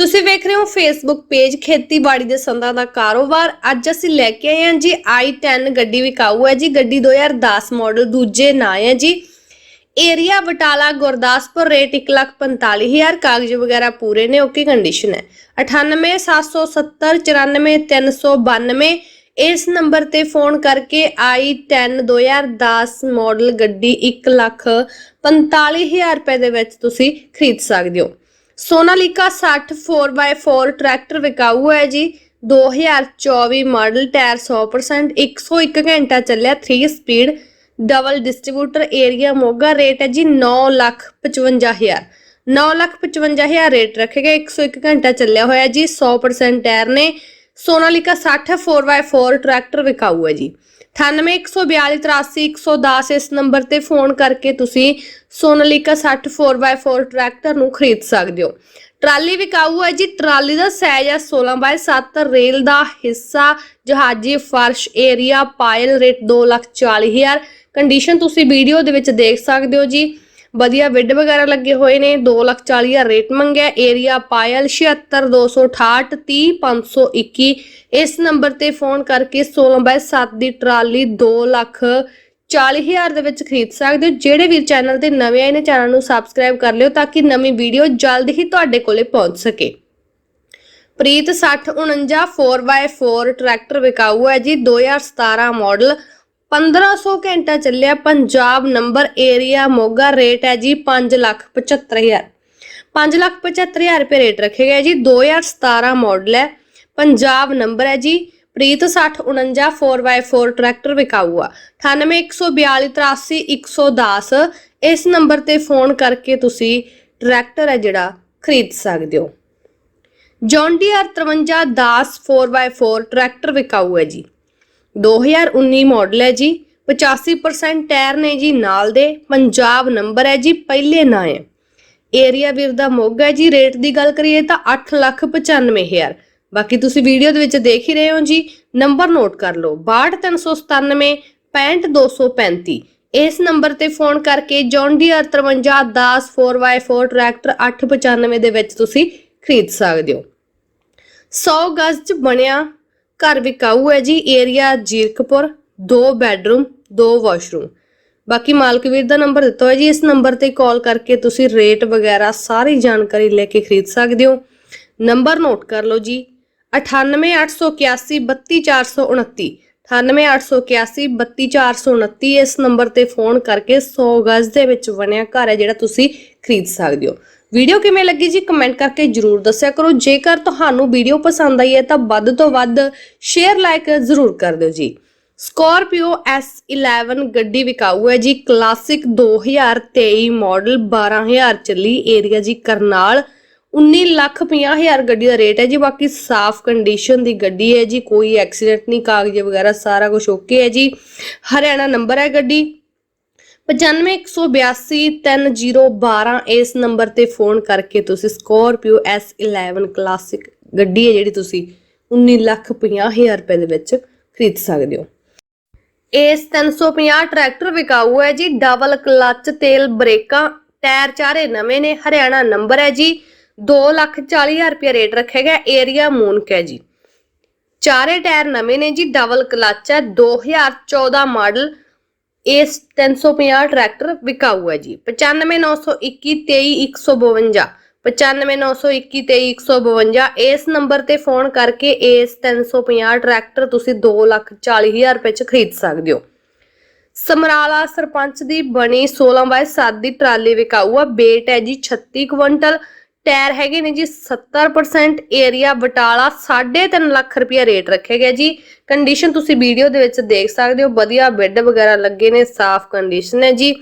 ਤੁਸੀਂ ਵੇਖ ਰਹੇ ਹੋ ਫੇਸਬੁੱਕ ਪੇਜ ਖੇਤੀਬਾੜੀ ਦੇ ਸੰਦਾਂ ਦਾ ਕਾਰੋਬਾਰ। ਅੱਜ ਅਸੀਂ ਲੈ ਕੇ ਆਏ ਹਾਂ ਜੀ i10 ਗੱਡੀ ਵਿਕਾਊ ਹੈ ਜੀ। ਗੱਡੀ 2010 ਮਾਡਲ ਦੂਜੇ ਨਾਂ ਹੈ ਜੀ। ਏਰੀਆ ਬਟਾਲਾ ਗੁਰਦਾਸਪੁਰ ਰੇਟ 145000 ਕਾਗਜ਼ ਵਗੈਰਾ ਪੂਰੇ ਨੇ ਓਕੇ ਕੰਡੀਸ਼ਨ ਹੈ। 98770 94392 ਇਸ ਨੰਬਰ ਤੇ ਫੋਨ ਕਰਕੇ i10 2010 ਮਾਡਲ ਗੱਡੀ 145000 ਰੁਪਏ ਦੇ ਵਿੱਚ ਤੁਸੀਂ ਖਰੀਦ ਸਕਦੇ ਹੋ। ਸੋਨਾਲੀਕਾ 60 4x4 ਟਰੈਕਟਰ ਵਿਕਾਊ ਹੈ ਜੀ। 2024 ਮਾਡਲ ਟਾਇਰ 100% 101 ਘੰਟਾ ਚੱਲਿਆ 3 speed double distributor area Moga rate ਹੈ ਜੀ 955000 955000 ਰੇਟ ਰੱਖੇਗਾ 101 ਘੰਟਾ ਚੱਲਿਆ ਹੋਇਆ ਜੀ 100% ਟਾਇਰ ਨੇ। ਸੋਨਾਲੀਕਾ 60 4x4 ਟਰੈਕਟਰ ਵਿਕਾਊ ਹੈ ਜੀ। 9814283110 ਇਸ ਨੰਬਰ ਤੇ ਫੋਨ ਕਰਕੇ ਤੁਸੀਂ ਸੋਨਾਲੀਕਾ 60 4x4 ਟਰੈਕਟਰ ਨੂੰ ਖਰੀਦ ਸਕਦੇ ਹੋ ਟਰਾਲੀ ਵਿਕਾਊ ਹੈ ਜੀ ਟਰਾਲੀ ਦਾ ਸਾਈਜ਼ ਹੈ 16x7 ਰੇਲ ਦਾ ਹਿੱਸਾ ਜਹਾਜ਼ੀ ਫਰਸ਼ ਏਰੀਆ ਪਾਇਲ ਰੇਟ 240000 ਕੰਡੀਸ਼ਨ ਤੁਸੀਂ ਵੀਡੀਓ ਦੇ ਵਿੱਚ ਦੇਖ ਸਕਦੇ ਹੋ ਜੀ ਵਧੀਆ ਵਿੱਡ ਵਗੈਰਾ ਲੱਗੇ ਹੋਏ ਨੇ 240000 ਰੇਟ ਮੰਗਿਆ ਏਰੀਆ ਪਾਇਲ 76268 30521 ਇਸ ਨੰਬਰ ਤੇ ਫੋਨ ਕਰਕੇ 16/7 ਦੀ ਟਰਾਲੀ 2 ਲੱਖ 40000 ਦੇ ਵਿੱਚ ਖਰੀਦ ਸਕਦੇ ਹੋ। ਜਿਹੜੇ ਵੀ ਚੈਨਲ ਤੇ ਨਵੇਂ ਆਏ ਨੇ ਚੈਨਲ ਨੂੰ ਸਬਸਕ੍ਰਾਈਬ ਕਰ ਲਿਓ ਤਾਂ ਕਿ ਨਵੀਂ ਵੀਡੀਓ ਜਲਦ ਹੀ ਤੁਹਾਡੇ ਕੋਲੇ ਪਹੁੰਚ ਸਕੇ। ਪ੍ਰੀਤ 6049 4x4 ਟਰੈਕਟਰ ਵਿਕਾਊ ਹੈ ਜੀ 2017 ਮਾਡਲ 1500 ਘੰਟਾ ਚੱਲਿਆ, Punjab number area Moga rate ਹੈ ਜੀ 575000 575000 ਰੁਪਏ ਰੇਟ ਰੱਖੇ ਗਏ ਜੀ 2017 ਮਾਡਲ ਹੈ, ਪੰਜਾਬ ਨੰਬਰ ਹੈ ਜੀ, ਪ੍ਰੀਤ 6049 4x4 ਟਰੈਕਟਰ ਵਿਕਾਊ ਆ। 9814283110 ਇਸ ਨੰਬਰ ਤੇ ਫੋਨ ਕਰਕੇ ਤੁਸੀਂ ਟਰੈਕਟਰ ਹੈ ਜਿਹੜਾ ਖਰੀਦ ਸਕਦੇ ਹੋ। ਜੌਨ ਡੀਅਰ 5310 4x4 ਟਰੈਕਟਰ ਵਿਕਾਊ ਹੈ ਜੀ। 2019 ਮਾਡਲ ਹੈ ਜੀ 85% ਟਾਇਰ ਨੇ ਜੀ ਨਾਲ ਦੇ, ਪੰਜਾਬ ਨੰਬਰ ਹੈ ਜੀ, ਪਹਿਲੇ ਨਾਂ ਹੈ। ਏਰੀਆ ਵੀਰ ਦਾ ਮੋਗਾ ਹੈ ਜੀ, ਰੇਟ ਦੀ ਗੱਲ ਕਰੀਏ ਤਾਂ 895000 ਬਾਕੀ ਤੁਸੀਂ ਵੀਡੀਓ ਦੇ ਵਿੱਚ ਦੇਖ ਹੀ ਰਹੇ ਹੋ ਜੀ, ਨੰਬਰ ਨੋਟ ਕਰ ਲਓ 62397 65235 ਇਸ ਨੰਬਰ ਤੇ ਫੋਨ ਕਰਕੇ ਜੌਨ ਡੀਅਰ 5310 4x4 ਟਰੈਕਟਰ 895 ਦੇ ਵਿੱਚ ਤੁਸੀਂ ਖਰੀਦ ਸਕਦੇ ਹੋ। 100 ਗਜ਼ ਚ ਬਣਿਆ ਘਰ ਵਿਕਾਊ ਹੈ ਜੀ ਏਰੀਆ ਜੀਰਕਪੁਰ, ਦੋ ਬੈੱਡਰੂਮ ਦੋ ਵਾਸ਼ਰੂਮ ਬਾਕੀ ਮਾਲਕ ਵੀਰ ਦਾ ਨੰਬਰ ਦਿੱਤਾ ਹੋਇਆ ਜੀ, ਇਸ ਨੰਬਰ ਤੇ ਕਾਲ ਕਰਕੇ ਤੁਸੀਂ ਰੇਟ ਵਗੈਰਾ ਸਾਰੀ ਜਾਣਕਾਰੀ ਲੈ ਕੇ ਖਰੀਦ ਸਕਦੇ ਹੋ। ਨੰਬਰ ਨੋਟ ਕਰ ਲਓ ਜੀ 9881132429 9881132429 ਇਸ ਨੰਬਰ ਤੇ ਫੋਨ ਕਰਕੇ 100 ਗਜ਼ ਦੇ ਵਿੱਚ ਬਣਿਆ ਘਰ ਹੈ ਜਿਹੜਾ ਤੁਸੀਂ ਖਰੀਦ ਸਕਦੇ ਹੋ। ਵੀਡੀਓ ਕਿਵੇਂ ਲੱਗੀ ਜੀ? ਕਮੈਂਟ ਕਰਕੇ ਜਰੂਰ ਦੱਸਿਆ ਕਰੋ। ਜੇਕਰ ਤੁਹਾਨੂੰ ਵੀਡੀਓ ਪਸੰਦ ਆਈ ਹੈ ਤਾਂ ਵੱਧ ਤੋਂ ਵੱਧ ਸ਼ੇਅਰ, ਲਾਈਕ ਜ਼ਰੂਰ ਕਰ ਦਿਓ ਜੀ। ਸਕੋਰਪੀਓ S11 ਗੱਡੀ ਵਿਕਾਊ ਹੈ ਜੀ। ਕਲਾਸਿਕ 2023 ਮਾਡਲ 12000 ਚੱਲੀ। ਏਰੀਆ ਜੀ ਕਰਨਾਲ। 19 ਲੱਖ 50000 ਗੱਡੀ ਦਾ ਰੇਟ ਹੈ ਜੀ। ਬਾਕੀ ਸਾਫ਼ ਕੰਡੀਸ਼ਨ ਦੀ ਗੱਡੀ ਹੈ ਜੀ। ਕੋਈ ਐਕਸੀਡੈਂਟ ਨਹੀਂ ਕਾਗਜ਼ ਵਗੈਰਾ ਸਾਰਾ ਕੁਝ ਓਕੇ ਹੈ ਜੀ। ਹਰਿਆਣਾ ਨੰਬਰ ਹੈ ਗੱਡੀ। 9518233012 ਇਸ ਨੰਬਰ ਤੇ ਫੋਨ ਕਰਕੇ ਤੁਸੀਂ ਸਕੋਰਪੀਓ S11 ਕਲਾਸਿਕ ਗੱਡੀ ਹੈ ਜਿਹੜੀ ਤੁਸੀਂ 19 ਲੱਖ 50000 ਰੁਪਏ ਦੇ ਵਿੱਚ ਖਰੀਦ ਸਕਦੇ ਹੋ। ਇਸ 350 ਟਰੈਕਟਰ ਵਿਕਾਊ ਹੈ ਜੀ। ਡਬਲ ਕਲੱਚ ਤੇਲ ਬ੍ਰੇਕਾਂ, ਟਾਇਰ ਚਾਰੇ ਨਵੇਂ ਨੇ। ਹਰਿਆਣਾ ਨੰਬਰ ਹੈ ਜੀ। 240000 ਰੁਪਏ ਰੇਟ ਰੱਖਿਆ ਗਿਆ। ਏਰੀਆ ਮੂਨਕ ਹੈ ਜੀ। ਚਾਰੇ ਟਾਇਰ ਨਵੇਂ ਨੇ ਜੀ। ਡਬਲ ਕਲੱਚ ਹੈ। 2014 ਮਾਡਲ ਇਸ 350 ਟਰੈਕਟਰ ਵਿਕਾਊ ਹੈ ਜੀ 9591232152 9591232152 ਇਸ ਨੰਬਰ ਤੇ ਫੋਨ ਕਰਕੇ ਇਸ 350 ਟਰੈਕਟਰ ਤੁਸੀਂ 240000 ਰੁਪਏ ਚ ਖਰੀਦ ਸਕਦੇ ਹੋ। ਸਮਰਾਲਾ ਸਰਪੰਚ ਦੀ ਬਣੀ 16/7 ਦੀ ਟਰਾਲੀ ਵਿਕਾਊ ਆ weight ਹੈ ਜੀ 36 ਕੁਇੰਟਲ। ਟਾਇਰ ਹੈਗੇ ਨੇ ਜੀ 70% ਏਰੀਆ ਬਟਾਲਾ 3.5 ਲੱਖ ਰੁਪਏ ਰੇਟ ਰੱਖਿਆ ਗਿਆ ਜੀ। ਕੰਡੀਸ਼ਨ ਤੁਸੀਂ ਵੀਡੀਓ ਦੇ ਵਿੱਚ ਦੇਖ ਸਕਦੇ ਹੋ, ਵਧੀਆ ਬੈੱਡ ਵਗੈਰਾ ਲੱਗੇ ਨੇ, ਸਾਫ਼ ਕੰਡੀਸ਼ਨ ਹੈ ਜੀ।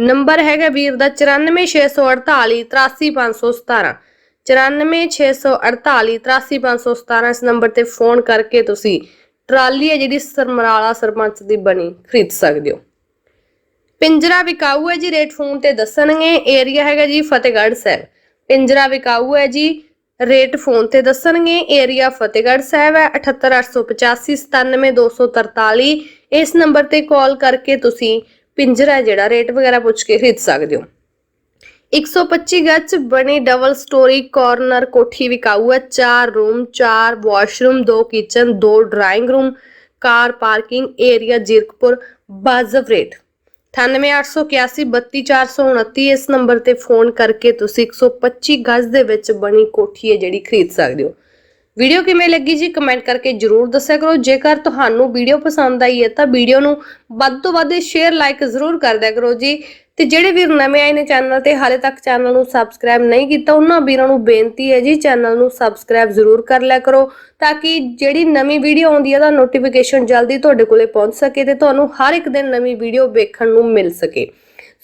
ਨੰਬਰ ਹੈਗਾ ਵੀਰ ਦਾ 94648 83517 94648 83517 ਇਸ ਨੰਬਰ ਤੇ ਫੋਨ ਕਰਕੇ ਤੁਸੀਂ ਟਰਾਲੀ ਹੈ ਜਿਹੜੀ ਸਰਮਰਾਲਾ ਸਰਪੰਚ ਦੀ ਬਣੀ, ਖਰੀਦ ਸਕਦੇ ਹੋ। ਪਿੰਜਰਾ ਵਿਕਾਊ ਹੈ ਜੀ, ਰੇਟ ਫੋਨ ਤੇ ਦੱਸਣਗੇ। ਏਰੀਆ ਹੈਗਾ ਜੀ, ਫਤਿਹਗੜ੍ਹ ਸਾਹਿਬ। ਪਿੰਜਰਾ ਵਿਕਾਊ ਹੈ ਜੀ। ਰੇਟ ਫੋਨ ਤੇ ਦੱਸਣਗੇ। ਏਰੀਆ ਫਤਿਹਗੜ੍ਹ ਸਾਹਿਬ ਹੈ 78885 97243 ਇਸ ਨੰਬਰ ਤੇ ਕਾਲ ਕਰਕੇ ਤੁਸੀਂ ਪਿੰਜਰਾ ਜਿਹੜਾ ਰੇਟ ਵਗੈਰਾ ਪੁੱਛ ਕੇ ਖਰੀਦ ਸਕਦੇ ਹੋ। 125 ਗੱਜ ਬਣੀ ਡਬਲ ਸਟੋਰੀ ਕਾਰਨਰ ਕੋਠੀ ਵਿਕਾਊ ਹੈ। 4 room 4 washroom 2 kitchen 2 drawing room, car parking area, Zirakpur, ਬਾਜ਼ਵ rate. 9881132429 ਇਸ ਨੰਬਰ ਤੇ ਫੋਨ ਕਰਕੇ ਤੁਸੀਂ 125 ਗਜ਼ ਦੇ ਵਿੱਚ ਬਣੀ ਕੋਠੀ ਹੈ ਜਿਹੜੀ ਖਰੀਦ ਸਕਦੇ ਹੋ। ਵੀਡੀਓ ਕਿਵੇਂ ਲੱਗੀ ਜੀ ਕਮੈਂਟ ਕਰਕੇ ਜਰੂਰ ਦੱਸਿਆ ਕਰੋ। ਜੇਕਰ ਤੁਹਾਨੂੰ ਵੀਡੀਓ ਪਸੰਦ ਆਈ ਹੈ ਤਾਂ ਵੀਡੀਓ ਨੂੰ ਵੱਧ ਤੋਂ ਵੱਧ ਸ਼ੇਅਰ, ਲਾਈਕ ਜ਼ਰੂਰ ਕਰ ਦਿਆ ਕਰੋ ਜੀ। ਤੇ ਜਿਹੜੇ ਵੀਰ ਨਵੇਂ ਆਏ ਨੇ ਚੈਨਲ ਤੇ, ਹਾਲੇ ਤੱਕ ਚੈਨਲ ਨੂੰ ਸਬਸਕ੍ਰਾਈਬ ਨਹੀਂ ਕੀਤਾ, ਉਹਨਾਂ ਵੀਰਾਂ ਨੂੰ ਬੇਨਤੀ ਹੈ ਜੀ, ਚੈਨਲ ਨੂੰ ਸਬਸਕ੍ਰਾਈਬ ਜ਼ਰੂਰ ਕਰ ਲਿਆ ਕਰੋ, ਤਾਂ ਕਿ ਜਿਹੜੀ ਨਵੀਂ ਵੀਡੀਓ ਆਉਂਦੀ ਹੈ ਦਾ ਨੋਟੀਫਿਕੇਸ਼ਨ ਜਲਦੀ ਤੁਹਾਡੇ ਕੋਲੇ ਪਹੁੰਚ ਸਕੇ ਤੇ ਤੁਹਾਨੂੰ ਹਰ ਇੱਕ ਦਿਨ ਨਵੀਂ ਵੀਡੀਓ ਵੇਖਣ ਨੂੰ ਮਿਲ ਸਕੇ।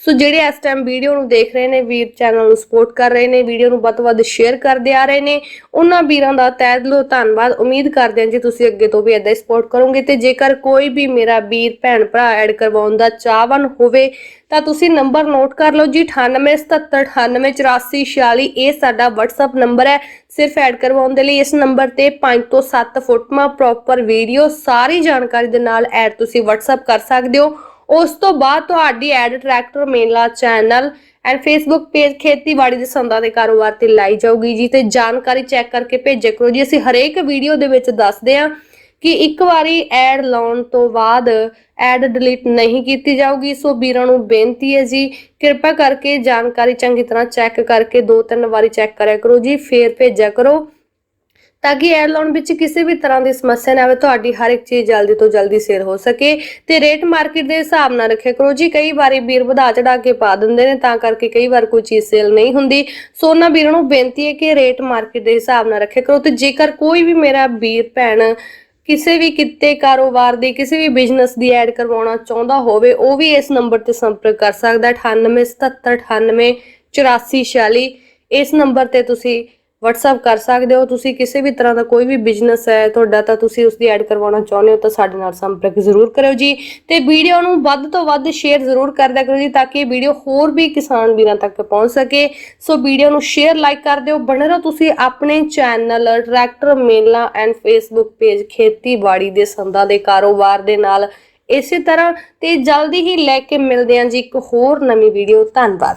ਸੋ ਜਿਹੜੇ ਇਸ ਟਾਈਮ ਵੀਡੀਓ ਨੂੰ ਦੇਖ ਰਹੇ ਨੇ, ਵੀਰ ਚੈਨਲ ਨੂੰ ਸਪੋਰਟ ਕਰ ਰਹੇ ਨੇ ਵੀਡੀਓ ਨੂੰ ਵੱਧ ਤੋਂ ਵੱਧ ਸ਼ੇਅਰ ਕਰਦੇ ਆ ਰਹੇ ਨੇ, ਉਹਨਾਂ ਵੀਰਾਂ ਦਾ ਤਹਿ ਦਿਲੋਂ ਧੰਨਵਾਦ। ਉਮੀਦ ਕਰਦੇ ਹਾਂ ਜੀ ਤੁਸੀਂ ਅੱਗੇ ਤੋਂ ਵੀ ਇਦਾਂ ਹੀ ਸਪੋਰਟ ਕਰੋਗੇ ਤੇ ਜੇਕਰ ਕੋਈ ਵੀ ਮੇਰਾ ਵੀਰ, ਭੈਣ, ਭਰਾ ਐਡ ਕਰਵਾਉਣ ਦਾ ਚਾਹਵਨ ਹੋਵੇ, ਤਾਂ ਤੁਸੀਂ ਨੰਬਰ ਨੋਟ ਕਰ ਲਓ ਜੀ 9877988446 ਇਹ ਸਾਡਾ WhatsApp ਨੰਬਰ ਹੈ। ਸਿਰਫ ਐਡ ਕਰਵਾਉਣ ਦੇ ਲਈ ਇਸ ਨੰਬਰ ਤੇ 5 ਤੋਂ 7 ਫੋਟੋਆਂ ਪ੍ਰੋਪਰ ਵੀਡੀਓ ਸਾਰੀ ਜਾਣਕਾਰੀ ਦੇ ਨਾਲ ਐਡ ਤੁਸੀਂ WhatsApp ਕਰ ਸਕਦੇ ਹੋ। ਉਸ ਤੋਂ ਬਾਅਦ ਤੁਹਾਡੀ ad tractor Mela channel and Facebook page ਖੇਤੀਬਾੜੀ ਦੇ ਸੰਦਾਂ ਦੇ ਕਾਰੋਬਾਰ ਤੇ ਲਾਈ ਜਾਊਗੀ ਜੀ ਤੇ ਜਾਣਕਾਰੀ ਚੈੱਕ ਕਰਕੇ ਭੇਜਿਆ ਕਰੋ ਜੀ। ਅਸੀਂ ਹਰੇਕ ਵੀਡੀਓ ਦੇ ਵਿੱਚ ਦੱਸਦੇ ਹਾਂ ਕਿ ਇੱਕ ਵਾਰੀ ਐਡ ਲਾਉਣ ਤੋਂ ਬਾਅਦ ਐਡ ਡਿਲੀਟ ਨਹੀਂ ਕੀਤੀ ਜਾਊਗੀ। ਸੋ ਵੀਰਾਂ ਨੂੰ ਬੇਨਤੀ ਹੈ ਜੀ, ਕਿਰਪਾ ਕਰਕੇ ਜਾਣਕਾਰੀ ਚੰਗੀ ਤਰ੍ਹਾਂ ਚੈੱਕ ਕਰਕੇ ਦੋ ਤਿੰਨ ਵਾਰੀ ਚੈੱਕ ਕਰਿਆ ਕਰੋ ਜੀ। ਫੇਰ ਭੇਜਿਆ ਕਰੋ। ਤਾਂ ਕਿ ਐਡ ਲਾਉਣ ਵਿੱਚ ਕਿਸੇ ਵੀ ਤਰ੍ਹਾਂ ਦੀ ਸਮੱਸਿਆ ਨਾ ਆਵੇ, ਤੁਹਾਡੀ ਹਰ ਇੱਕ ਚੀਜ਼ ਜਲਦੀ ਤੋਂ ਜਲਦੀ ਸੇਲ ਹੋ ਸਕੇ ਤੇ ਰੇਟ ਮਾਰਕੀਟ ਦੇ ਹਿਸਾਬ ਨਾਲ ਰੱਖਿਆ ਕਰੋ। ਜੀ, ਕਈ ਵਾਰੀ ਵੀਰ ਵਧਾ ਚੜਾ ਕੇ ਪਾ ਦਿੰਦੇ ਨੇ, ਤਾਂ ਕਰਕੇ ਕਈ ਵਾਰ ਕੋਈ ਚੀਜ਼ ਸੇਲ ਨਹੀਂ ਹੁੰਦੀ। ਸੋ ਉਹਨਾਂ ਵੀਰਾਂ ਨੂੰ ਬੇਨਤੀ ਹੈ ਕਿ ਰੇਟ ਮਾਰਕੀਟ ਦੇ ਹਿਸਾਬ ਨਾਲ ਰੱਖਿਆ ਕਰੋ ਤੇ ਜੇਕਰ ਕੋਈ ਵੀ ਮੇਰਾ ਵੀਰ, ਭੈਣ ਕਿਸੇ ਵੀ ਕਿੱਤੇ ਕਾਰੋਬਾਰ ਦੀ, ਕਿਸੇ ਵੀ ਬਿਜ਼ਨਸ ਦੀ ਐਡ ਕਰਵਾਉਣਾ ਚਾਹੁੰਦਾ ਹੋਵੇ, ਉਹ ਵੀ ਇਸ ਨੰਬਰ ਤੇ ਸੰਪਰਕ ਕਰ ਸਕਦਾ ਹੈ। 9877988446 ਇਸ ਨੰਬਰ ਤੇ ਤੁਸੀਂ WhatsApp ਕਰ ਸਕਦੇ ਹੋ। ਤੁਸੀਂ ਕਿਸੇ ਵੀ ਤਰ੍ਹਾਂ ਦਾ ਕੋਈ ਵੀ ਬਿਜ਼ਨਸ ਹੈ, ਤੁਹਾਡਾ ਤਾਂ ਤੁਸੀਂ ਉਸ ਦੀ ਐਡ ਕਰਵਾਉਣਾ ਚਾਹੁੰਦੇ ਹੋ ਤਾਂ ਸਾਡੇ ਨਾਲ ਸੰਪਰਕ ਜ਼ਰੂਰ ਕਰਿਓ ਜੀ। ਤੇ ਵੀਡੀਓ ਨੂੰ ਵੱਧ ਤੋਂ ਵੱਧ ਸ਼ੇਅਰ ਜ਼ਰੂਰ ਕਰਦਿਆ ਕਰੋ ਜੀ, ਤਾਂ ਕਿ ਇਹ ਵੀਡੀਓ ਹੋਰ ਵੀ ਕਿਸਾਨ ਵੀਰਾਂ ਤੱਕ ਪਹੁੰਚ ਸਕੇ। ਸੋ ਵੀਡੀਓ ਨੂੰ ਸ਼ੇਅਰ ਲਾਈਕ ਕਰ ਦਿਓ। ਬਣੇ ਰਹੋ ਤੁਸੀਂ ਆਪਣੇ channel tractor Mela and Facebook page ਖੇਤੀਬਾੜੀ ਦੇ ਸੰਦਾਂ ਦੇ ਕਾਰੋਬਾਰ ਦੇ ਨਾਲ। ਇਸੇ ਤਰ੍ਹਾਂ ਤੇ ਜਲਦੀ ਹੀ ਲੈ ਕੇ ਮਿਲਦੇ ਹਾਂ ਜੀ ਇੱਕ ਹੋਰ ਨਵੀਂ ਵੀਡੀਓ ਧੰਨਵਾਦ।